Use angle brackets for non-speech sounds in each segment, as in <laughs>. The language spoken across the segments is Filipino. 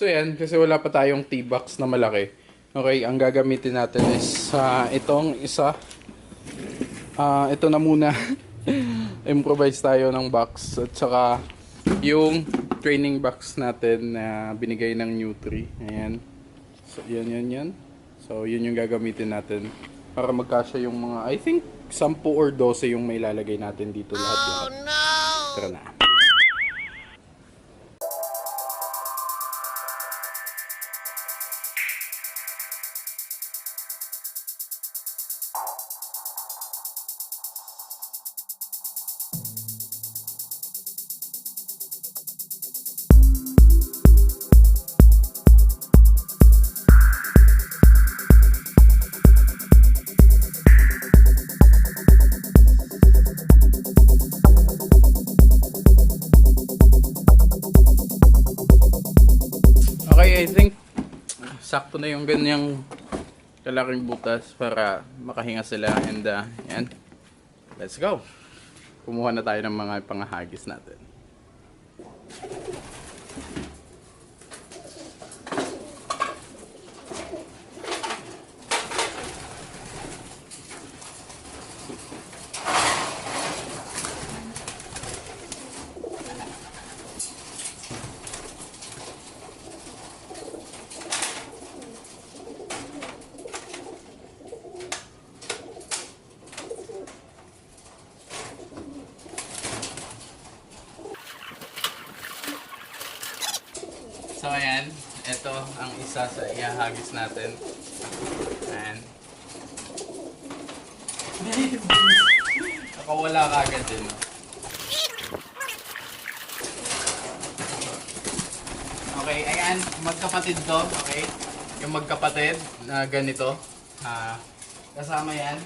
So yan, kasi wala pa tayong T-box na malaki. Okay, ang gagamitin natin is ah, itong isa. Ah, ito na muna. <laughs> Improvise tayo ng box at saka yung training box natin na binigay ng Nutri. Ayan. So, yan, yan, yan. So, yun yung gagamitin natin para magkasya yung mga, I think, 10 or 12 yung may lalagay natin dito lahat. Oh, no! Tara na. Sakto na yung ganyang kalaking butas para makahinga sila and uh, yan. Let's go. Kumuha na tayo ng mga pangahagis natin. So ayan, ito ang isa sa ihahagis natin. Ayan. Nakawala ka agad din. Okay, ayan, magkapatid to, okay? Yung magkapatid na ganito. Ah, kasama yan.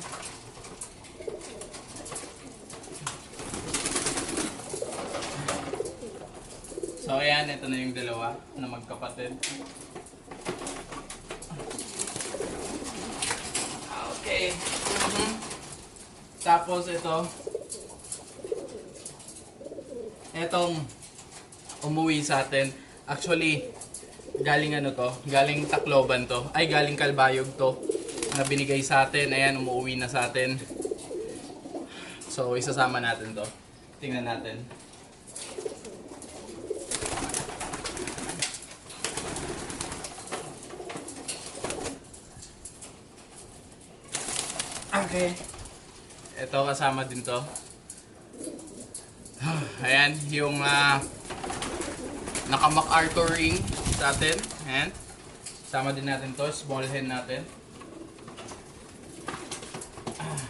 So ayan, ito na yung dalawa na magkapatid. Okay. Mhm. Tapos ito. Etong umuwi sa atin. Actually, galing ano to? Galing Tacloban to. Ay, galing Kalbayog to. Na binigay sa atin. Ayan, umuwi na sa atin. So, isasama natin to. Tingnan natin. Okay. Ito kasama din to. Ayan, yung uh, naka MacArthur ring sa atin. Ayan. Sama din natin to, small hen natin. Ah.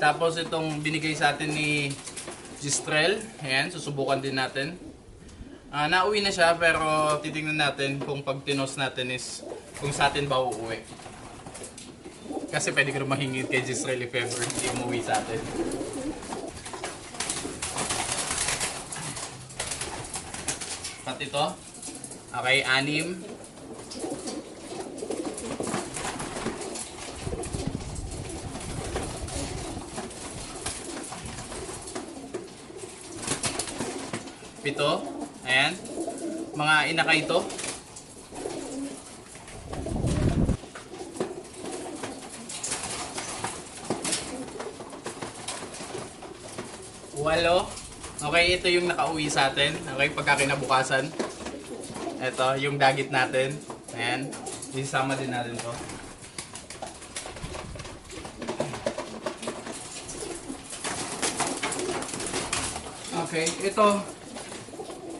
Tapos itong binigay sa atin ni Gistrel. Ayan, susubukan din natin. Ah, nauwi na siya pero titingnan natin kung pag tinos natin is kung sa atin ba uuwi. Kasi pwede ko mahingi kay Gisrael if ever hindi umuwi sa atin. Pati ito. Okay, anim. Pito. Ayan. Mga inakay ito. Walo. Okay, ito yung nakauwi sa atin. Okay, pagka kinabukasan. Ito, yung dagit natin. Ayan. Isama din natin to. Okay, ito.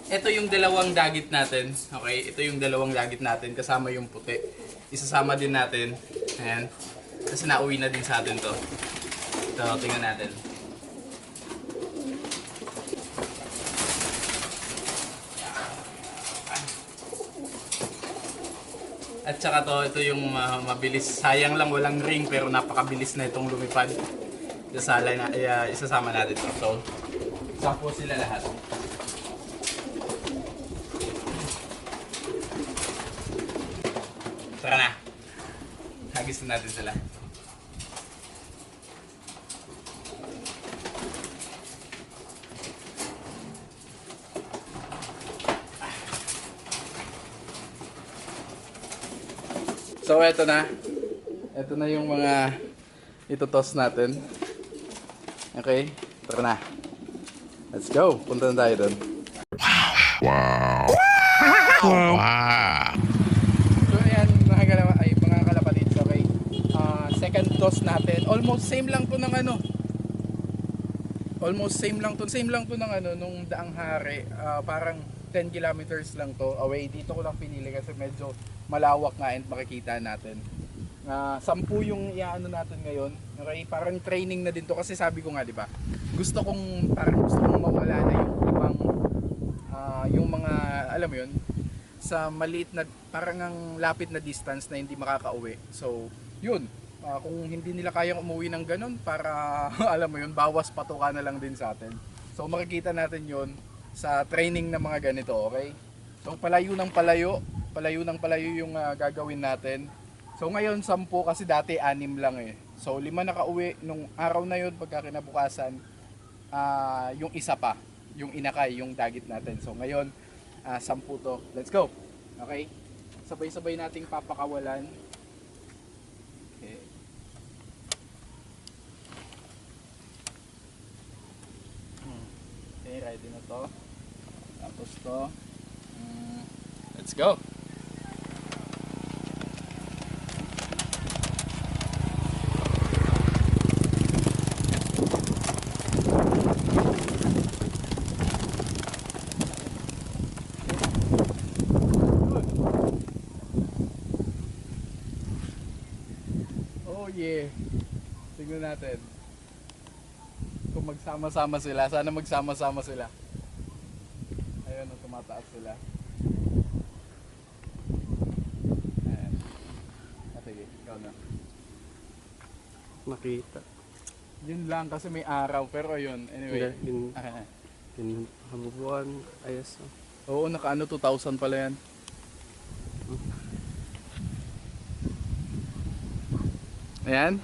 Ito yung dalawang dagit natin. Okay, ito yung dalawang dagit natin kasama yung puti. Isasama din natin. Ayan. Kasi nauwi na din sa atin to. Ito, tingnan natin. At saka to, ito yung uh, mabilis. Sayang lang walang ring pero napakabilis na itong lumipad. Isasala na, uh, isasama natin to. So, sampo sila lahat. Tara na. Hagis na natin sila. So, eto na. Eto na yung mga itutos natin. Okay? Tara na. Let's go. Punta na tayo doon. So ayan, mga kalawa, ay mga kalapatid, okay. Ah, second toss natin. Almost same lang to ng ano. Almost same lang to. Same lang to ng ano nung daang hari. Ah, parang 10 kilometers lang to away. Dito ko lang pinili kasi medyo malawak nga and makikita natin. Ah, sampu yung iaano natin ngayon. Okay, parang training na din to kasi sabi ko nga, 'di ba? Gusto kong parang gusto kong mawala na yung ibang ah, yung mga alam mo 'yun, sa maliit na parang ang lapit na distance na hindi makakauwi. So, yun. Ah, kung hindi nila kayang umuwi ng ganun para <laughs> alam mo yun, bawas patuka na lang din sa atin. So, makikita natin yun sa training ng mga ganito, okay? So, palayo ng palayo, palayo ng palayo yung ah, gagawin natin. So, ngayon 10 kasi dati anim lang eh. So, lima nakauwi nung araw na yun pagka kinabukasan, ah, yung isa pa, yung inakay, yung dagit natin. So, ngayon, ah 10 to. Let's go. Okay? Sabay-sabay nating papakawalan. Okay. Okay, ready na to. Tapos to. Mm, let's go. Oh yeah. Tingnan natin. Magsama-sama sila, sana magsama-sama sila. Ayun, oh, tumataas sila. Ayan. Ah, sige, ikaw na. Nakita. Yun lang kasi may araw, pero ayun, anyway. Yun, <laughs> yun, habubuan, ayos. oh. Oo, naka ano, 2,000 pala yan. Ayan.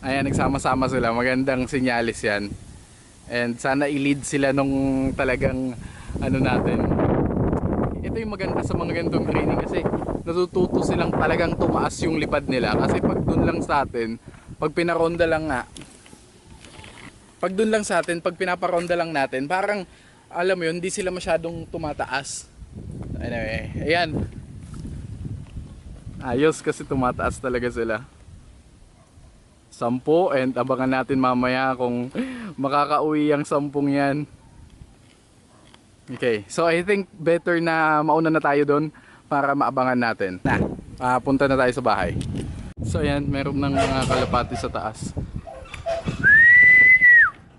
Ayan, nagsama-sama sila. Magandang sinyalis yan. And sana i-lead sila nung talagang ano natin. Ito yung maganda sa mga ganitong training kasi natututo silang talagang tumaas yung lipad nila. Kasi pag dun lang sa atin, pag pinaronda lang nga, pag dun lang sa atin, pag pinaparonda lang natin, parang alam mo yun, hindi sila masyadong tumataas. Anyway, ayan. Ayos kasi tumataas talaga sila. Sampo and abangan natin mamaya kung makakauwi ang sampung yan. Okay, so I think better na mauna na tayo doon para maabangan natin. Na, ah, punta na tayo sa bahay. So ayan, meron ng mga kalapati sa taas.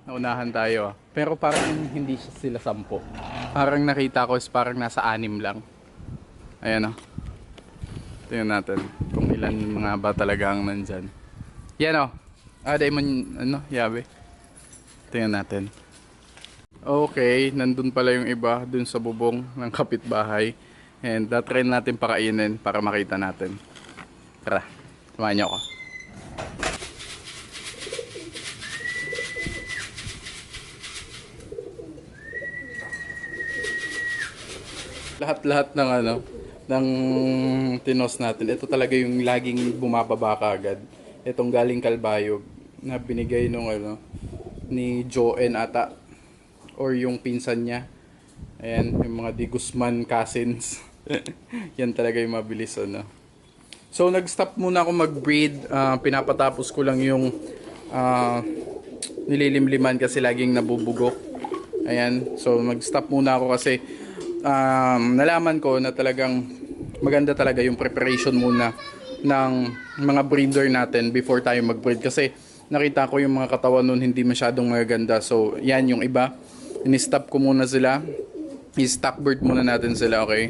Naunahan tayo. Pero parang hindi sila sampo. Parang nakita ko is parang nasa anim lang. Ayan o. Tingnan natin kung ilan mga ba talaga ang nandyan. Yan o. Ah, dahil man, ano, yabe. Tingnan natin. Okay, nandun pala yung iba dun sa bubong ng kapitbahay. And try natin pakainin para makita natin. Tara, samahan niyo ako. lahat-lahat ng ano ng tinos natin. Ito talaga yung laging bumababa kaagad. Itong galing Kalbayog na binigay nung ano ni Joen ata or yung pinsan niya. Ayan, yung mga Di Guzman cousins. <laughs> Yan talaga yung mabilis ano. So nag-stop muna ako mag-breed. Ah, pinapatapos ko lang yung ah, nililimliman kasi laging nabubugok. Ayan, so mag-stop muna ako kasi um, nalaman ko na talagang maganda talaga yung preparation muna ng mga breeder natin before tayo mag-breed. Kasi nakita ko yung mga katawan nun hindi masyadong magaganda. So yan yung iba. In-stop ko muna sila. I-stock bird muna natin sila okay?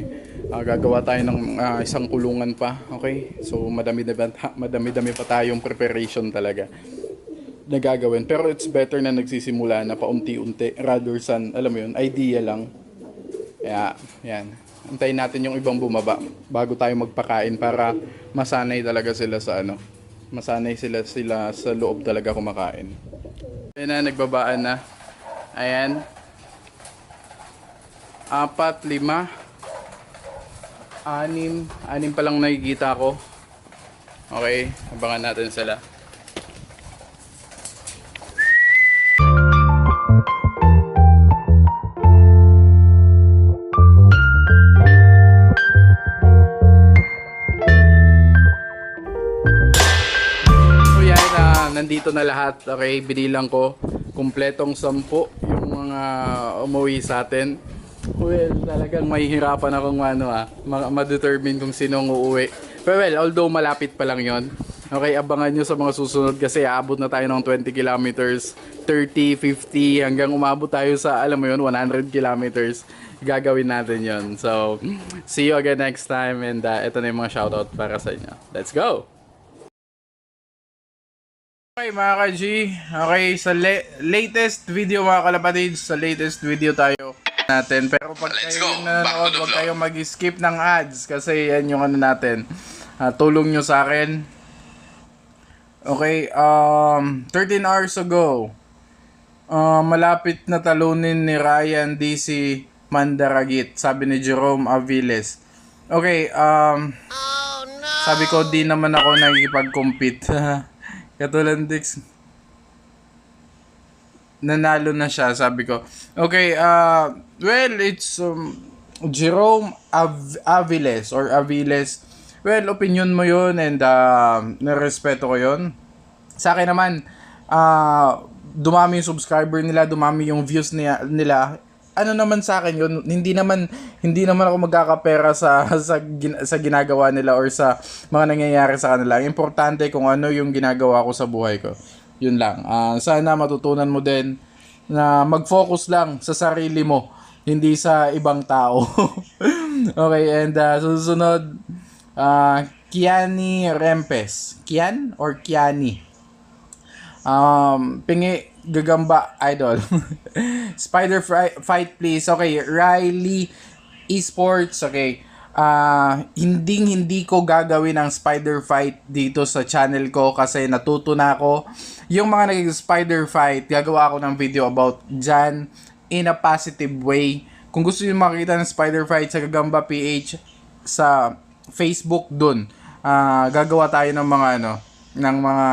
Ah, gagawa tayo ng ah, isang kulungan pa okay? So madami madami dami pa tayong preparation talaga na gagawin. Pero it's better na nagsisimula na paunti-unti rather than alam mo yun idea lang. Kaya, yan. Antayin natin yung ibang bumaba bago tayo magpakain para masanay talaga sila sa ano. Masanay sila sila sa loob talaga kumakain. Ayan na, nagbabaan na. Ayan. Apat, lima. anim. Anim pa lang nakikita ko. Okay, abangan natin sila. Ah, nandito na lahat. Okay, binilang ko. Kumpletong sampu yung mga umuwi sa atin. Well, talagang mahihirapan akong ano ah, ma- ma-determine kung sinong uuwi. Pero well, although malapit pa lang yon. Okay, abangan nyo sa mga susunod kasi aabot na tayo ng 20 kilometers, 30, 50, hanggang umabot tayo sa, alam mo yun, 100 kilometers. Gagawin natin yon. So, see you again next time and uh, ito na yung mga shoutout para sa inyo. Let's go! Okay mga ka-G, okay sa la- latest video mga kalapatids, sa latest video tayo natin. Pero pag Let's kayo go. nanonood, huwag kayong mag-skip ng ads kasi yan yung ano natin. Ah, tulong nyo sa akin. Okay, um, 13 hours ago, ah, malapit na talunin ni Ryan DC Mandaragit, sabi ni Jerome Aviles. Okay, um, sabi ko, di naman ako nakikipag-compete. <laughs> Katulad Dix, nanalo na siya, sabi ko. Okay, uh, well, it's um, Jerome Av- Aviles or Aviles. Well, opinion mo yun and uh, narespeto ko yun. Sa akin naman, uh, dumami yung subscriber nila, dumami yung views nila. Ano naman sa akin yun, hindi naman hindi naman ako magkakapera sa sa sa ginagawa nila or sa mga nangyayari sa kanila. Importante kung ano yung ginagawa ko sa buhay ko. Yun lang. Ah, sana matutunan mo din na mag-focus lang sa sarili mo, hindi sa ibang tao. <laughs> okay, and uh, susunod, uh, Kiani Rempes. Kian or Kiani? Um, pingi gagamba idol. <laughs> Spider fight please. Okay, Riley Esports. Okay. Ah, hindi hindi ko gagawin ang spider fight dito sa channel ko kasi natuto na ako. Yung mga naging spider fight, gagawa ako ng video about dyan in a positive way. Kung gusto niyo makita ng spider fight sa Gagamba PH sa Facebook dun, ah, gagawa tayo ng mga ano, ng mga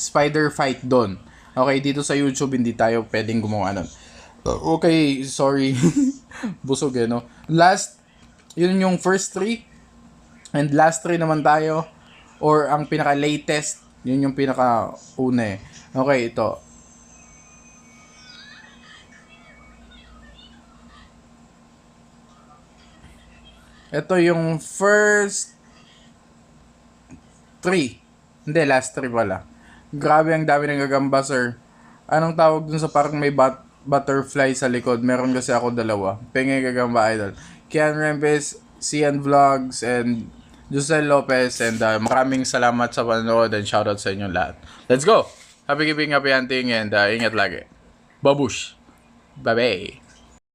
spider fight doon. Okay, dito sa YouTube hindi tayo pwedeng gumawa nun. Okay, sorry. <laughs> Busog eh, no? Last, yun yung first three. And last three naman tayo. Or ang pinaka-latest, yun yung pinaka-una eh. Okay, ito. Ito yung first three. Hindi, last three pala. Grabe ang dami ng gagamba, sir. Anong tawag dun sa parang may bat- butterfly sa likod? Meron kasi ako dalawa. Penge gagamba idol. Kian Rempes, Cian Vlogs, and Josel Lopez. And uh, maraming salamat sa panonood and shoutout sa inyong lahat. Let's go! Happy keeping, happy hunting, and uh, ingat lagi. Babush! Bye-bye!